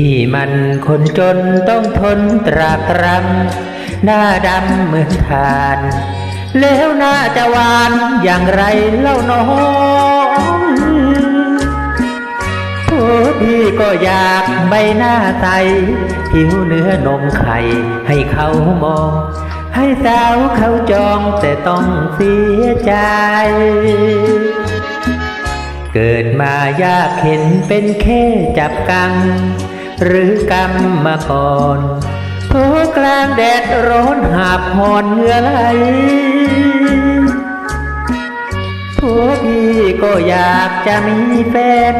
พี่มันคนจนต้องทนตรากตรำหน้าดำเหมือนทาน แล้วน่าจะหวานอย่างไรเล่าน้องโอ้พี่ก็อยากใบหน้าใสผิวเนื้อนมไข่ให้เขามอง ให้สาวเขาจองแต่ต้องเสียใจเกิดมายากเห็นเป็นแค่จับกัง หรือกรรมมาก่อนโผกลางแดดร้อนหาบหอนเหงื่อไหลผัวพี่ก็อยากจะมีแฟน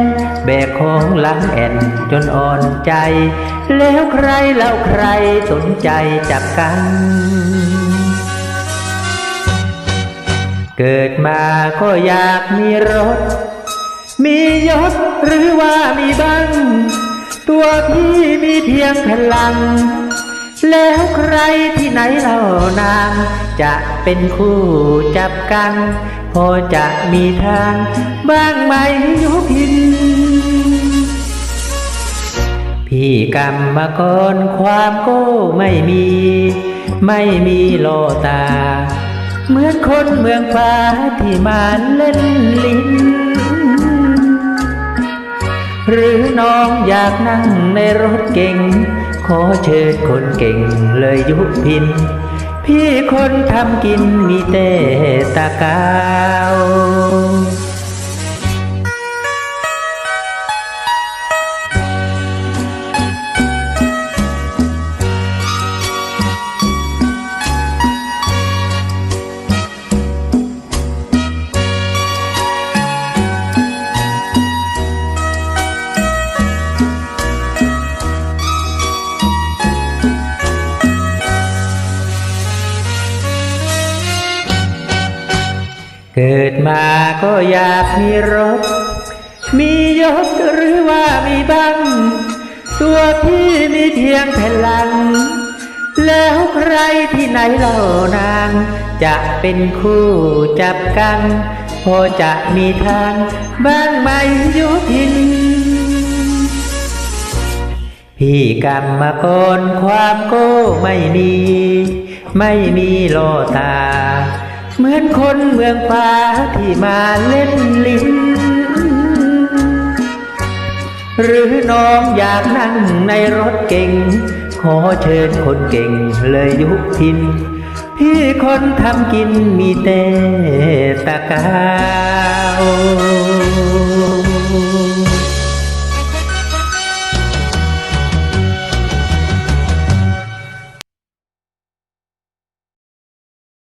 แบกของหลังแอนจนอ่อนใจ แล้วใครเล่าใครสนใจจับกัน เกิดมาก็อยากมีรถ มียศหรือว่ามีบ้าง ตัวพี่มีเพียงแผ่นหลัง แล้วใครที่ไหนเล่านาง จะเป็นคู่จับกัน พอจะมีทาง บ้างไหมยุพิน พี่กรรมกรความโก้ไม่มี ไม่มีโลตา เหมือนคนเมืองฟ้าที่มาเล่นลิ้น หรือน้องอยากนั่งในรถเก่ง ขอเชิญคนเก่งเลยยุพิน พี่คนทำกินมีแต่ตะกาว เกิดมาก็อยากมีรถ มียศหรือว่ามีบ้งตัวพี่มีเพียงแผ่นหลัง แล้วใครที่ไหนเล่านาง จะเป็นคู่จับกันพอจะมีทางบ้างไหมยุพิน พี่กรรมกรความโก้ไม่มี ไม่มีโลตา เหมือนคนเมืองฟ้าที่มาเล่นลิ้น หรือน้องอยากนั่งในรถเก่ง ขอเชิญคนเก่งเลยยุพิน พี่คนทำกินมีแต่ตะกาว